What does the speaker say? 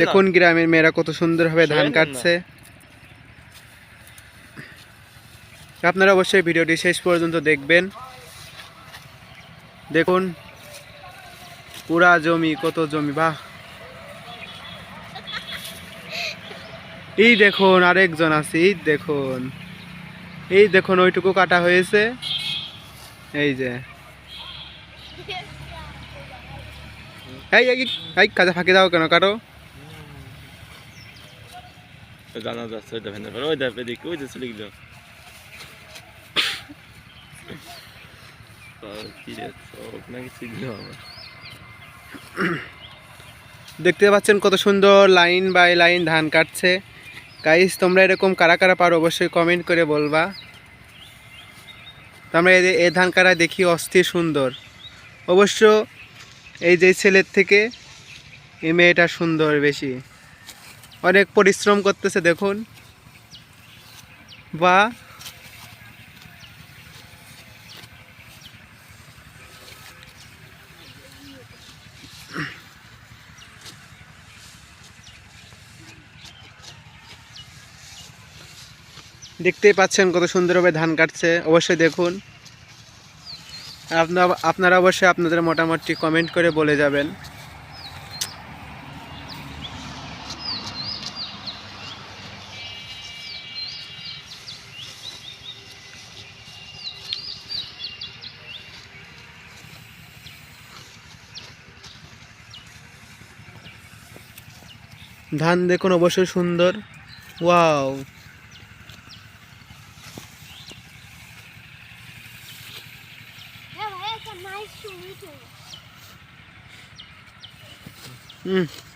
দেখুন গ্রামের মেয়েরা কত সুন্দরভাবে ধান কাটছে। আপনারা অবশ্যই ভিডিওটি শেষ পর্যন্ত দেখবেন। দেখুন পুরা জমি কত জমি বাহ। এই দেখুন আরেকজন আছে এই দেখুন। এই দেখুন ওইটুকু কাটা হয়েছে। এই যে। এই কাজে ফাঁকি দাও কেন কাটো। জানা যাচ্ছে ওই দেখেন ওই দেখ এদিকে ওই যে চলে গেল দেখতে পাচ্ছেন কত সুন্দর লাইন বাই লাইন ধান কাটছে। গাইস তোমরা এরকম কারা কারা পারো অবশ্যই কমেন্ট করে বলবা। আমরা এই ধান কাটা দেখি অস্থির সুন্দর। অবশ্য এই যে ছেলের থেকে এই মেয়েটা সুন্দর বেশি। অনেক পরিশ্রম করতেছে, দেখুন। বা। দেখতেই পাচ্ছেন কত সুন্দরভাবে ধান কাটছে, অবশ্যই দেখুন। আপনারা অবশ্যই আপনাদের মোটামুটি কমেন্ট করে বলে যাবেন। ধান দেখুন অবশ্যই সুন্দর। ওয়াও। হুম হুম